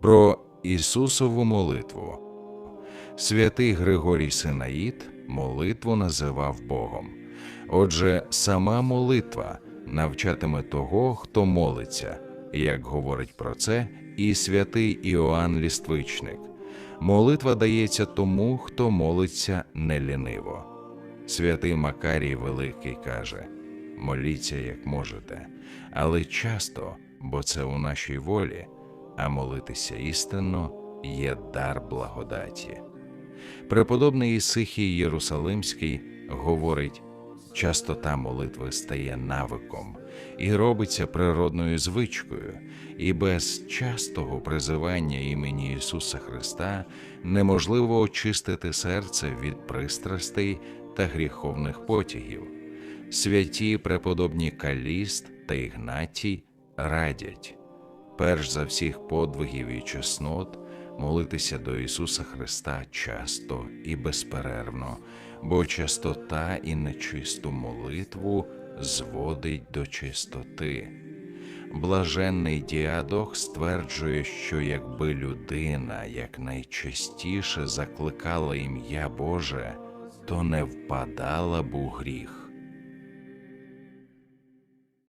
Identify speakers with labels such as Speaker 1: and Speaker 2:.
Speaker 1: Про Ісусову молитву. Святий Григорій Синаїд молитву називав Богом. Отже, сама молитва навчатиме того, хто молиться, як говорить про це і святий Іоанн Ліствичник. Молитва дається тому, хто молиться неліниво. Святий Макарій Великий каже: моліться як можете, але часто, бо це у нашій волі, а молитися істинно є дар благодаті. Преподобний Ісихій Єрусалимський говорить, частота молитви стає навиком і робиться природною звичкою, і без частого призивання імені Ісуса Христа неможливо очистити серце від пристрастей та гріховних потягів. Святі преподобні Каліст та Ігнатій радять перш за всіх подвигів і чеснот молитися до Ісуса Христа часто і безперервно, бо частота і нечисту молитву зводить до чистоти. Блаженний діадох стверджує, що якби людина якнайчастіше закликала ім'я Боже, то не впадала б у гріх.